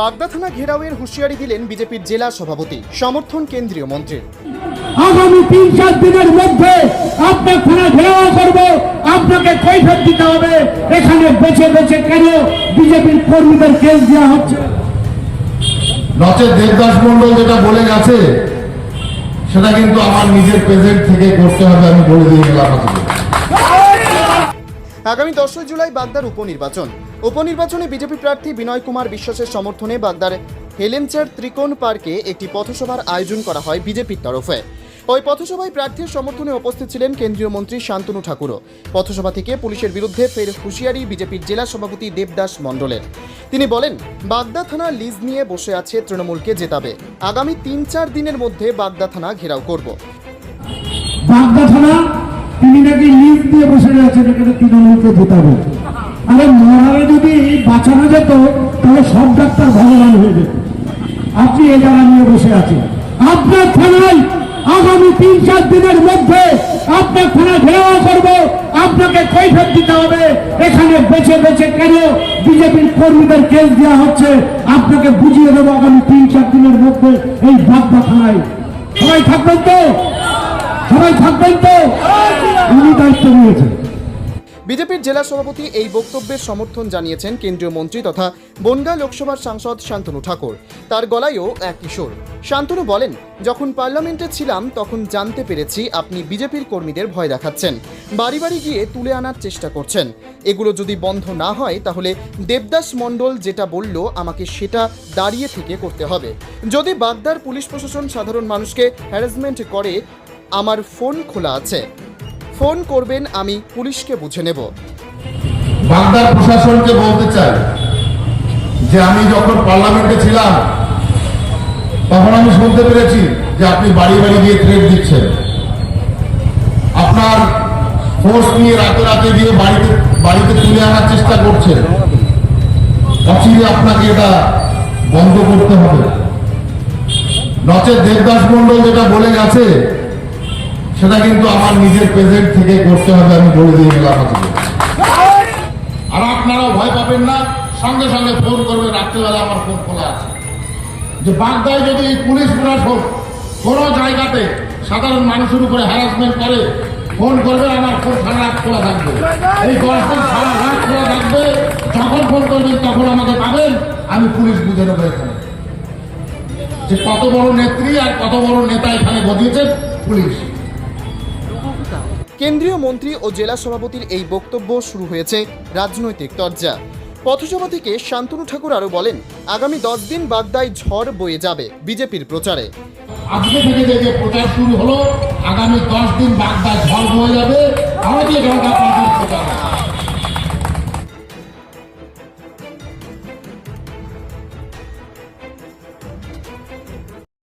বাগদা থানা ঘেরাওয়ের হুঁশিয়ারি দিলেন বিজেপির জেলা সভাপতি সমর্থন কেন্দ্রীয় মন্ত্রীর আগামী তিন চার দিনের মধ্যে আপনার থানা ঘেরাও করব আপনাকে কৈফত দিতে হবে। এখানে বেছে বেছে কেন বিজেপির কর্মীদের কেস দেওয়া হচ্ছে? নচেত দেবদাস মন্ডল যেটা বলে গেছে সেটা কিন্তু আমার নিজের প্রেজেন্ট থেকে করতে হবে আমি বলে দিয়ে গেলাম আপনাকে আগামী দশই জুলাই বাগদার উপনির্বাচন। উপনির্বাচনে বিজেপি প্রার্থী বিনয় কুমার বিশ্বাসের সমর্থনে বাগদার হেলেনচার ত্রিকোণ পার্কে একটি পথসভার আয়োজন করা হয় বিজেপির তরফে। ওই পথসভায় প্রার্থীর সমর্থনে উপস্থিত ছিলেন কেন্দ্রীয় মন্ত্রী শান্তনু ঠাকুরও। পথসভা থেকে পুলিশের বিরুদ্ধে ফের হুঁশিয়ারি বিজেপির জেলা সভাপতি দেবদাস মণ্ডলের। তিনি বলেন, বাগদা থানা লিজ নিয়ে বসে আছে তৃণমূলকে জেতাবে। আগামী তিন চার দিনের মধ্যে বাগদা থানা ঘেরাও করব। তিনি নাকি লিজ দিয়ে বসে রয়েছেন, এখানে তৃণমূলকে জেতাবে। আরে মরারে যদি বাঁচানো যেত, তাহলে সব ডাক্তার ভগবান হয়ে যেত। আপনি এ জায়গা নিয়ে বসে আছেন। আপনার থানায় আগামী তিন চার দিনের মধ্যে আপনার থানা ঘেরাও করব, আপনাকে কৈফত দিতে হবে। এখানে বেছে বেছে কেন বিজেপির কর্মীদের কেস দেওয়া হচ্ছে, আপনাকে বুঝিয়ে দেবো আগামী তিন চার দিনের মধ্যে এই বাগদা থানায়। সবাই থাকবেন তো? সবাই থাকবেন তো? বিজেপির জেলা সভাপতি এই বক্তব্যের সমর্থন জানিয়েছেন কেন্দ্রীয় মন্ত্রী তথা বনগাঁ লোকসভার সাংসদ শান্তনু ঠাকুর। তার গলায়ও এক কিশোর। শান্তনু বলেন, যখন পার্লামেন্টে ছিলাম, তখন জানতে পেরেছি আপনি বিজেপির কর্মীদের ভয় দেখাচ্ছেন। বাড়ি বাড়ি গিয়ে তুলে আনার চেষ্টা করছেন। এগুলো যদি বন্ধ না হয়, তাহলে দেবদাস মণ্ডল যেটা বলল, আমাকে সেটা দাঁড়িয়ে থেকে করতে হবে। যদি বাগদার পুলিশ প্রশাসন সাধারণ মানুষকে হ্যারাসমেন্ট করে, আমার ফোন খোলা আছে। ফোন করবেন, আমি পুলিশকে বুঝে নেব। বাগদার প্রশাসনকে বলতে চাই যে আমি যখন পার্লামেন্টে ছিলাম, তখন আমি শুনতে পেরেছি যে আপনি বাড়ি বাড়ি গিয়ে থ্রেট দিচ্ছেন। আপনার ফোর্স নিয়ে রাতে রাতে গিয়ে বাড়িতে বাড়িতে তুলে আনার চেষ্টা করছেন। অচিরে আপনাকে এটা বন্ধ করতে হবে। নচেত দেবদাস মন্ডল যেটা বলে গেছে সেটা কিন্তু আমার নিজের প্রেজেন্ট থেকে করতে হবে, আমি বলে দিয়ে গেলাম আর আপনারাও ভয় পাবেন না, সঙ্গে সঙ্গে ফোন করবে, রাত্রিবেলা আমার ফোন খোলা আছে। যে বাগদায় যদি পুলিশ প্রশাসন কোনো জায়গাতে সাধারণ মানুষের উপরে হ্যারাসমেন্ট করে ফোন করবে, আমার ফোন সারা রাত খোলা থাকবে। এই দিন সারা রাত খোলা থাকবে, যখন ফোন করবেন তখন আমাকে পাবেন, আমি পুলিশ বুঝে নেব এখানে। যে কত বড় নেত্রী আর কত বড় নেতা এখানে বদিয়েছেন পুলিশ। কেন্দ্রীয় মন্ত্রী ও জেলা সভাপতির এই বক্তব্য শুরু হয়েছে রাজনৈতিক তরজা। পথসভা থেকে শান্তনু ঠাকুর আরও বলেন, আগামী দশ দিন বাগদায় ঝড় বয়ে যাবে বিজেপির প্রচারে। আজকে থেকে যে প্রচার শুরু হলো, আগামী দশ দিন বাগদায় ঝড় বয়ে যাবে, ভারতীয় জনতা